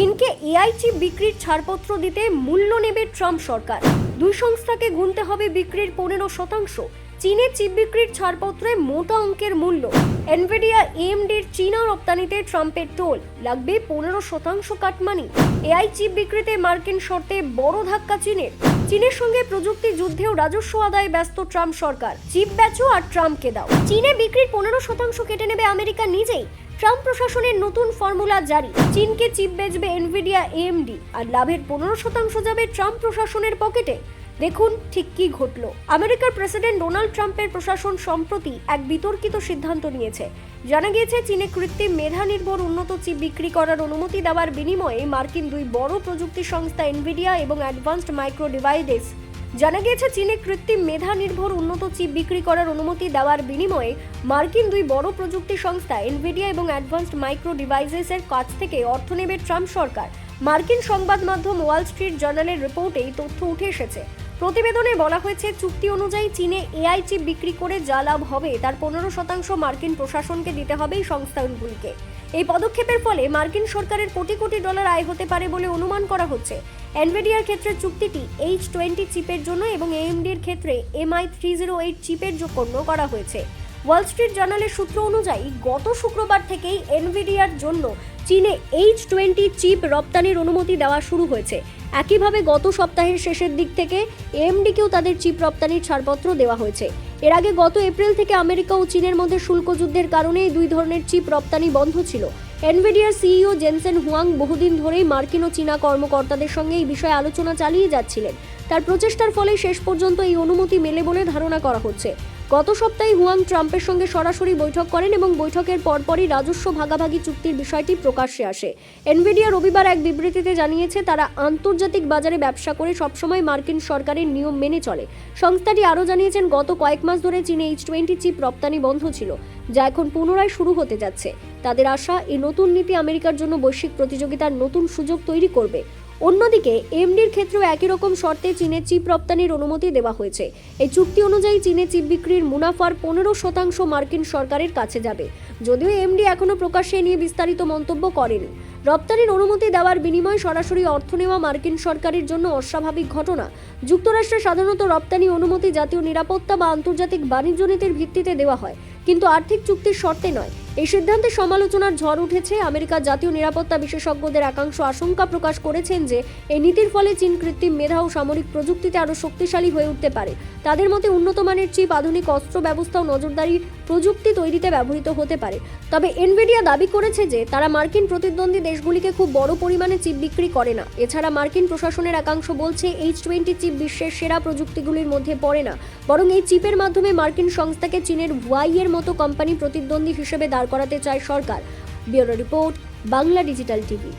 চীনকে AI chip বিক্রির ছাড়পত্র দিতে মূল্য নেবে ট্রাম্প সরকার। দুই সংস্থাকে গুনতে হবে বিক্রির পনেরো শতাংশ। চীনে চিপ বিক্রির ছাড়পত্রে মোটা অঙ্কের মূল্য। এনভিডিয়া এমডির চীনা রপ্তানিতে ট্রাম্পের টোল লাগবে পনেরো শতাংশ কাটমানি। এআই চিপ বিক্রিতে মার্কিন শর্তে বড় ধাক্কা চীনের। চীনের সঙ্গে প্রযুক্তি যুদ্ধেও রাজস্ব আদায় ব্যস্ত ট্রাম্প সরকার। চিপ বেচো আর ট্রাম্পকে দাও। চীনে বিক্রির পনেরো শতাংশ কেটে নেবে আমেরিকা নিজেই। ট্রাম্প প্রশাসনের নতুন ফর্মুলা জারি। চীনকে চিপ বেচবে এনভিডিয়া এমডি আর লাভের পনেরো শতাংশ যাবে ট্রাম্প প্রশাসনের পকেটে। দেখুন ঠিক কি ঘটল। আমেরিকার প্রেসিডেন্ট ডোনাল্ড ট্রাম্পের প্রশাসন সম্প্রতি এক বিতর্কিত সিদ্ধান্ত নিয়েছে। জানা গিয়েছে, চীনে কৃত্রিম মেধা নির্ভর উন্নত চিপ বিক্রি করার অনুমতি দেওয়ার বিনিময়ে মার্কিন দুই বড় প্রযুক্তি সংস্থা এনভিডিয়া এবং অ্যাডভান্সড মাইক্রো ডিভাইডেস জানা গিয়েছে, চীনে কৃত্রিম মেধা নির্ভর উন্নত চিপ বিক্রি করার অনুমতি দেওয়ার বিনিময়ে মার্কিন দুই বড় প্রযুক্তি সংস্থা এনভিডিয়া এবং অ্যাডভান্সড মাইক্রো ডিভাইসেসের কাছ থেকে অর্থ নেবে ট্রাম্প সরকার। মার্কিন সংবাদ মাধ্যম ওয়াল স্ট্রিট জার্নালের রিপোর্টে এই তথ্য উঠে এসেছে। প্রতিবেদনে বলা হয়েছে, চুক্তি অনুযায়ী চীনে এআই চিপ বিক্রি করে যা লাভ হবে, তার পনেরো শতাংশ মার্কিন প্রশাসনকে দিতে হবে এই সংস্থাগুলিকে। এই পদক্ষেপের ফলে মার্কিন সরকারের কোটি কোটি ডলার আয় হতে পারে বলে অনুমান করা হচ্ছে। এনভিডিয়ার ক্ষেত্রে চুক্তিটি এইচ টোয়েন্টি চিপের জন্য এবং এএমডির ক্ষেত্রে এমআই থ্রি জিরো এইট চিপের জন্য করা হয়েছে। ওয়াল স্ট্রিট জার্নালের সূত্র অনুযায়ী, গত শুক্রবার থেকেই এনভিডিয়ার জন্য চীনে এইচ টোয়েন্টি চিপ রপ্তানির অনুমতি দেওয়া শুরু হয়েছে। একইভাবে গত সপ্তাহের শেষের দিক থেকে এমডিকেও তাদের চিপ রপ্তানির ছাড়পত্র দেওয়া হয়েছে। এর আগে গত এপ্রিল থেকে আমেরিকা ও চীনের মধ্যে শুল্ক যুদ্ধের কারণে দুই ধরনের চিপ রপ্তানি বন্ধ ছিল। এনভিডিয়ার সিইও জেনসেন হুয়াং বহুদিন ধরেই মার্কিন ও চীনা কর্মকর্তাদের সঙ্গে এই বিষয়ে আলোচনা চালিয়ে যাচ্ছিলেন। তার প্রচেষ্টার ফলে শেষ পর্যন্ত এই অনুমতি মেলে বলে ধারণা করা হচ্ছে। গত সপ্তাহে হুয়াং ট্রাম্পের সঙ্গে সরাসরি বৈঠক করেন এবং বৈঠকের পরপরই রাজস্ব ভাগাভাগি চুক্তির বিষয়টি প্রকাশ্যে আসে। এনভিডিয়া রবিবার এক বিবৃতিতে জানিয়েছে, তারা আন্তর্জাতিক বাজারে ব্যবসা করে সবসময় মার্কিন সরকারের নিয়ম মেনে চলে। সংস্থাটি আরও জানিয়েছেন, গত কয়েক মাস ধরে চীনে এইচ টোয়েন্টি চিপ রপ্তানি বন্ধ ছিল, যা এখন পুনরায় শুরু হতে যাচ্ছে। তাদের আশা, এই নতুন নীতি আমেরিকার জন্য বৈশ্বিক প্রতিযোগিতার নতুন সুযোগ তৈরি করবে। অন্যদিকে, এমডির ক্ষেত্রেও একই রকম শর্তে চীনে চিপ রপ্তানির অনুমতি দেওয়া হয়েছে। এই চুক্তি অনুযায়ী চীনে চিপ বিক্রির মুনাফার পনেরো শতাংশ মার্কিন সরকারের কাছে যাবে। যদিও এমডি এখনও প্রকাশ্যে নিয়ে বিস্তারিত মন্তব্য করেনি। রপ্তানির অনুমতি দেওয়ার বিনিময়ে সরাসরি অর্থ নেওয়া মার্কিন সরকারের জন্য অস্বাভাবিক ঘটনা। যুক্তরাষ্ট্রে সাধারণত রপ্তানি অনুমতি জাতীয় নিরাপত্তা বা আন্তর্জাতিক বাণিজ্য নীতির ভিত্তিতে দেওয়া হয়। কিন্তু আর্থিক চুক্তির শর্তে নয়। এই সিদ্ধান্তে সমালোচনার ঝড় উঠেছে। আমেরিকার জাতীয় নিরাপত্তা বিশেষজ্ঞদের একাংশ আশঙ্কা প্রকাশ করেছেন যে, এই নীতির ফলে চীন কৃত্রিম মেধা ও সামরিক প্রযুক্তিতে আরও শক্তিশালী হয়ে উঠতে পারে। তাদের মতে উন্নত মানের চিপ, আধুনিক অস্ত্র ব্যবস্থা ও নজরদারি প্রযুক্তি তৈরিতে ব্যবহৃত হতে পারে। তবে এনভিডিয়া দাবি করেছে যে, তারা মার্কিন প্রতিদ্বন্দ্বী দেশগুলিকে খুব বড় পরিমাণে চিপ বিক্রি করে না। এছাড়া মার্কিন প্রশাসনের একাংশ বলছে এইচ টোয়েন্টি চিপ বিশ্বের সেরা প্রযুক্তিগুলির মধ্যে পড়ে না। বরং এই চিপের মাধ্যমে মার্কিন সংস্থাকে চীনের হুয়াই এর মতো কোম্পানি প্রতিদ্বন্দ্বী হিসেবে দাঁড় করাতে চায় সরকার। Bureau report Bangla digital TV.